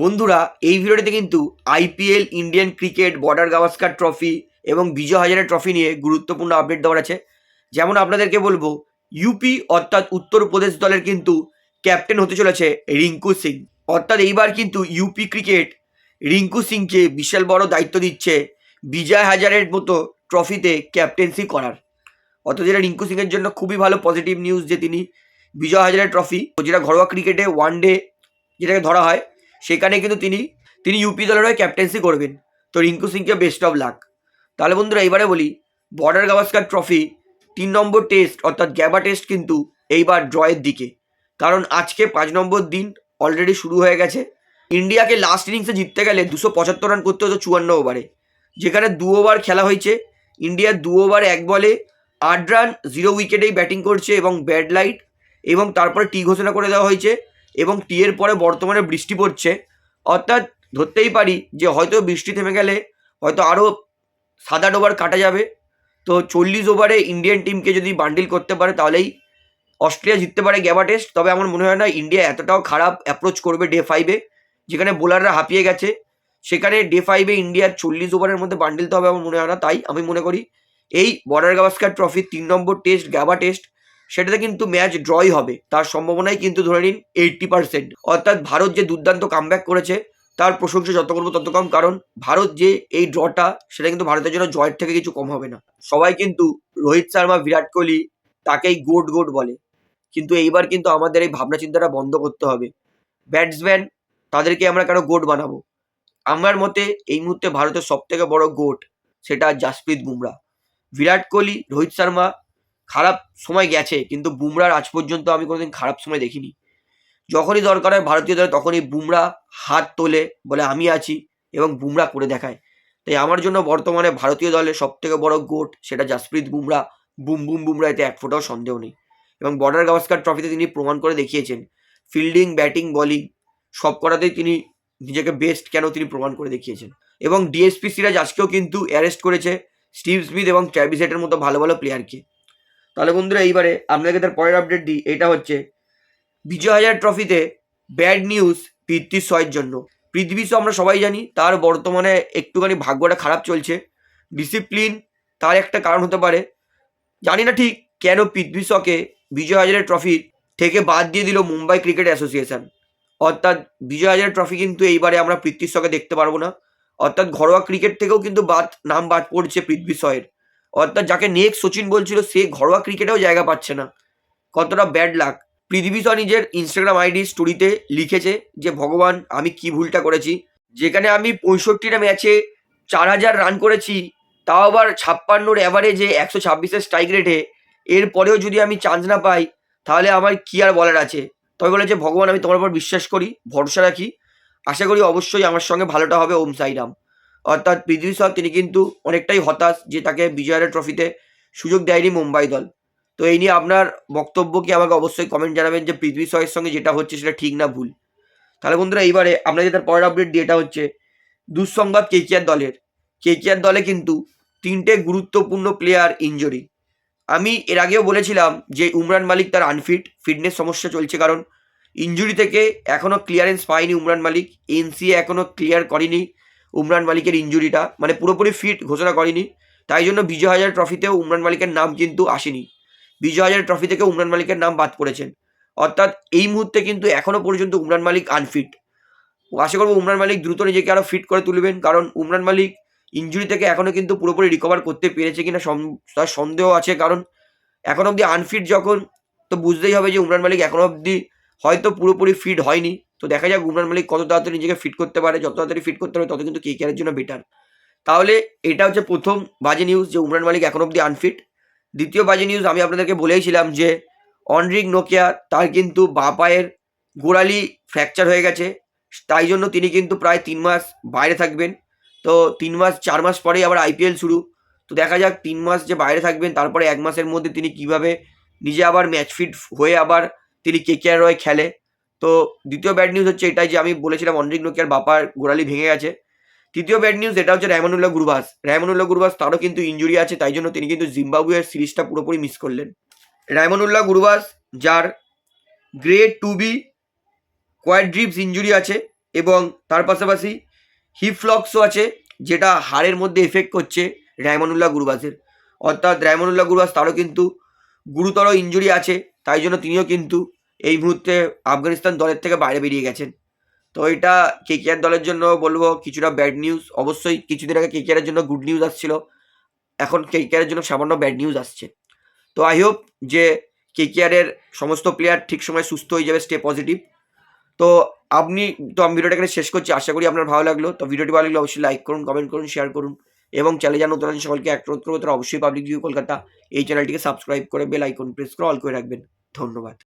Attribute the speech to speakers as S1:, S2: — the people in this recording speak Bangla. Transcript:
S1: বন্ধুরা, এই ভিডিওটিতে কিন্তু IPL Indian cricket, Border Gavaskar trophy এবং বিজয় হাজারের ট্রফি নিয়ে গুরুত্বপূর্ণ আপডেট দেওয়ার আছে। যেমন আপনাদেরকে বলব ইউপি অর্থাৎ উত্তরপ্রদেশ দলের কিন্তু ক্যাপ্টেন হতে চলেছে রিঙ্কু সিং। অর্থাৎ এইবার কিন্তু ইউপি ক্রিকেট রিঙ্কু সিংকে বিশাল বড় দায়িত্ব দিচ্ছে বিজয় হাজারের মতো ট্রফিতে ক্যাপ্টেন্সি করার। অর্থাৎ যেটা রিঙ্কু সিংয়ের জন্য খুবই ভালো পজিটিভ নিউজ যে তিনি বিজয় হাজারের ট্রফি, যেটা ঘরোয়া ক্রিকেটে ওয়ান ডে যেটাকে ধরা হয় সেখানে কিন্তু তিনি তিনি ইউপি দলের হয়ে ক্যাপ্টেন্সি করবেন। তো রিঙ্কু সিংকে বেস্ট অফ লাক তাহলে বন্ধুরা, এইবারে বলি বর্ডার গাভাস্কার ট্রফি তিন নম্বর টেস্ট অর্থাৎ গ্যাবা টেস্ট কিন্তু এইবার ড্রয়ের দিকে। কারণ আজকে পাঁচ নম্বর দিন অলরেডি শুরু হয়ে গেছে। ইন্ডিয়াকে লাস্ট ইনিংসে জিততে গেলে দুশো পঁচাত্তর রান করতে হতো চুয়ান্ন ওভারে যেখানে দু ওভার খেলা হয়েছে, ইন্ডিয়া দু ওভার এক বলে আট রান জিরো উইকেটেই ব্যাটিং করছে এবং ব্যাড লাইট এবং তারপরে টি ঘোষণা করে দেওয়া হয়েছে। এবং টি এর পরে বর্তমানে বৃষ্টি পড়ছে। অর্থাৎ ধরতেই পারি যে হয়তো বৃষ্টি থেমে গেলে হয়তো আরও সাত আট ওভার কাটা যাবে। তো চল্লিশ ওভারে ইন্ডিয়ান টিমকে যদি বান্ডিল করতে পারে তাহলেই অস্ট্রেলিয়া জিততে পারে গ্যাবা টেস্ট তবে আমার মনে হয় না ইন্ডিয়া এতটাও খারাপ অ্যাপ্রোচ করবে ডে ফাইভে যেখানে বোলাররা হাঁপিয়ে গেছে। সেখানে ডে ফাইভে ইন্ডিয়ার চল্লিশ ওভারের মধ্যে বান্ডিল তো হবে আমার মনে হয় না। তাই আমি মনে করি এই বর্ডার গাভাস্কার ট্রফির তিন নম্বর টেস্ট গ্যাবা টেস্ট সেটাতে কিন্তু ম্যাচ ড্রই হবে। তার সম্ভাবনাই কিন্তু ধরে নিন এইট্টি পার্সেন্ট অর্থাৎ ভারত যে দুর্দান্ত কামব্যাক করেছে, তার প্রশংসা যত করব তত কম, কারণ ভারত যে এই ড্রটা সেটা কিন্তু ভারতের জন্য জয়ের থেকে কিছু কম হবে না। সবাই কিন্তু রোহিত শর্মা, বিরাট কোহলি, তাকেই গোট গোট বলে। কিন্তু এইবার কিন্তু আমাদের এই ভাবনা চিন্তাটা বন্ধ করতে হবে। ব্যাটসম্যান তাদেরকে আমরা কেন গোট বানাবো? আমার মতে এই মুহূর্তে ভারতের সব থেকে বড় গোট সেটা জাসপ্রীত বুমরা। বিরাট কোহলি, রোহিত শর্মা খারাপ সময় গেছে, কিন্তু বুমরার আজ পর্যন্ত আমি কোনোদিন খারাপ সময় দেখিনি। যখনই দরকার হয় ভারতীয় দলে তখনই বুমরা হাত তোলে বলে আমি আছি এবং বুমরা করে দেখায়। তাই আমার জন্য বর্তমানে ভারতীয় দলের সব থেকে বড় গোট সেটা জাসপ্রীত বুমরা। বুম বুম বুমরা এতে এক ফোটাও সন্দেহ নেই। এবং বর্ডার গাভাস্কার ট্রফিতে তিনি প্রমাণ করে দেখিয়েছেন, ফিল্ডিং, ব্যাটিং, বলিং সব করাতেই তিনি নিজেকে বেস্ট কেন তিনি প্রমাণ করে দেখিয়েছেন। এবং ডিএসপি সিরাজ আজকেও কিন্তু অ্যারেস্ট করেছে স্টিভ স্মিথ এবং ট্র্যাভিসেটের মতো ভালো ভালো প্লেয়ারকে তাহলে বন্ধুরা এইবারে আপনাকে তার পরের আপডেট দিই। এটা হচ্ছে বিজয় হাজার ট্রফিতে ব্যাড নিউজ পৃথ্বী শয়ের জন্য। পৃথিবী আমরা সবাই জানি, তার বর্তমানে একটুখানি ভাগ্যটা খারাপ চলছে। ডিসিপ্লিন তার একটা কারণ হতে পারে। জানি না ঠিক কেন পৃথ্বী শকে বিজয় হাজারের ট্রফি থেকে বাদ দিয়ে দিল মুম্বাই ক্রিকেট অ্যাসোসিয়েশন। অর্থাৎ বিজয় হাজারের ট্রফি কিন্তু এইবারে আমরা পৃথ্বী শকে দেখতে পারব না। অর্থাৎ ঘরোয়া ক্রিকেট থেকেও কিন্তু বাদ নাম বাদ পড়ছে পৃথ্বী শয়ের। অর্থাৎ যাকে নেক্সট সচিন বলছিল, সে ঘরোয়া ক্রিকেটেও জায়গা পাচ্ছে না। কতটা ব্যাড লাক পৃথিবী শ নিজের ইনস্টাগ্রাম আইডি স্টোরিতে লিখেছে যে, ভগবান, আমি কি ভুলটা করেছি? যেখানে আমি পঁয়ষট্টিটা ম্যাচে চার হাজার রান করেছি, তাও আবার ছাপ্পান্নর অ্যাভারেজে একশো ছাব্বিশের স্ট্রাইক রেটে এরপরেও যদি আমি চান্স না পাই, তাহলে আমার কি আর বলার আছে? তবে বলেছে, ভগবান, আমি তোমার উপর বিশ্বাস করি, ভরসা রাখি। আশা করি অবশ্যই আমার সঙ্গে ভালোটা হবে, ওম সাইরাম। অর্থাৎ পৃথিবী শহ তিনি কিন্তু অনেকটাই হতাশ যে তাকে বিজয়ের ট্রফিতে সুযোগ দেয়নি মুম্বাই দল। তো এই নিয়ে আপনার বক্তব্য কি আমাকে অবশ্যই কমেন্ট জানাবেন যে পৃথিবী শহের সঙ্গে যেটা হচ্ছে সেটা ঠিক না ভুল। তাহলে বন্ধুরা, এইবারে আমরা যেটা পরের আপডেট দিই এটা হচ্ছে দুঃসংবাদ কেকিআর দলের। কেকিআর দলে কিন্তু তিনটে গুরুত্বপূর্ণ প্লেয়ার ইঞ্জুরি আমি এর আগেও বলেছিলাম যে উমরান মালিক তার আনফিট ফিটনেস সমস্যা চলছে কারণ ইঞ্জুরি থেকে এখনও ক্লিয়ারেন্স পায়নি উমরান মালিক। এনসিএ এখনও ক্লিয়ার করেনি। উমরান মালিকের ইঞ্জুরিটা মানে পুরোপুরি ফিট ঘোষণা করেনি। তাই জন্য বিজয় হাজার ট্রফিতেও উমরান মালিকের নাম কিন্তু আসেনি। বিজয় হাজার ট্রফি থেকে উমরান মালিকের নাম বাদ পড়েছেন। অর্থাৎ এই মুহূর্তে কিন্তু এখনও পর্যন্ত উমরান মালিক আনফিট আশা করব উমরান মালিক দ্রুত নিজেকে আরও ফিট করে তুলবেন, কারণ উমরান মালিক ইঞ্জুরি থেকে এখনও কিন্তু পুরোপুরি রিকভার করতে পেরেছে কিনা তার সন্দেহ আছে, কারণ এখন অবধি আনফিট যখন, তো বুঝতেই হবে যে উমরান মালিক এখনও অবধি হয়তো পুরোপুরি ফিট হয়নি। তো দেখা যাক উমরান মালিক কত তাড়াতাড়ি নিজেকে ফিট করতে পারে, যত তাড়াতাড়ি ফিট করতে পারে, তত কিন্তু কেকেআরের জন্য বেটার তাহলে এটা হচ্ছে প্রথম বাজে নিউজ যে উমরান মালিক এখন অবধি আনফিট দ্বিতীয় বাজে নিউজ আমি আপনাদেরকে বলেইছিলাম যে অনরিক নোকিয়া তার কিন্তু বাঁ পায়ের গোড়ালি ফ্র্যাকচার হয়ে গেছে। তাই জন্য তিনি কিন্তু প্রায় তিন মাস বাইরে থাকবেন। তো তিন মাস, চার মাস পরেই আবার আইপিএল শুরু। তো দেখা যাক তিন মাস যে বাইরে থাকবেন, তারপরে এক মাসের মধ্যে তিনি কীভাবে নিজে আবার ম্যাচ ফিট হয়ে আবার তিনি কে কেকেআর হয়ে খেলে। তো দ্বিতীয় ব্যাড নিউজ হচ্ছে এটাই যে আমি বলেছিলাম অনরিক নোকিয়ার বাপার গোড়ালি ভেঙে গেছে। তৃতীয় ব্যাড নিউজ এটা হচ্ছে রেহমানুল্লাহ গুরবাস। রেহমানুল্লাহ গুরবাস তারও কিন্তু ইঞ্জুরি আছে, তাই জন্য তিনি কিন্তু জিম্বাবুয়ের সিরিজটা পুরোপুরি মিস করলেন। রেহমানুল্লাহ গুরবাস, যার grade two B quadriceps injury আছে এবং তার পাশাপাশি হিফ্লক্সও আছে, যেটা হাড়ের মধ্যে এফেক্ট করছে রায়মানুল্লাহ গুরবাজের অর্থাৎ রায়মানুল্লাহ গুরবাজ তারও কিন্তু গুরুতর ইঞ্জুরি আছে, তাই জন্য তিনিও কিন্তু এই মুহূর্তে আফগানিস্তান দলের থেকে বাইরে বেরিয়ে গেছেন। তো এটা কে কেকেআর দলের জন্য বলব কিছুটা ব্যাড নিউজ অবশ্যই কিছুদিন আগে কে কেকেআরের জন্য গুড নিউজ আসছিল। এখন কে কেকেআরের জন্য সামান্য ব্যাড নিউজ আসছে। তো আই হোপ যে কে কেকেআরের সমস্ত প্লেয়ার ঠিক সময় সুস্থ হয়ে যাবে স্টে পজিটিভ তো আপনি, তো আমি ভিডিওটা এখানে শেষ করছি। আশা করি আপনার ভালো লাগল। তো ভিডিওটি ভালো লাগলে অবশ্যই লাইক করুন কমেন্ট করুন শেয়ার করুন। এবং চ্যানেল জানো আছেন সকলকে এক করব তারা অবশ্যই পাবলিক ভিউ কলকাতা এই চ্যানেলটিকে সাবস্ক্রাইব করে বেল আইকন প্রেস করে অল করে রাখবেন। ধন্যবাদ।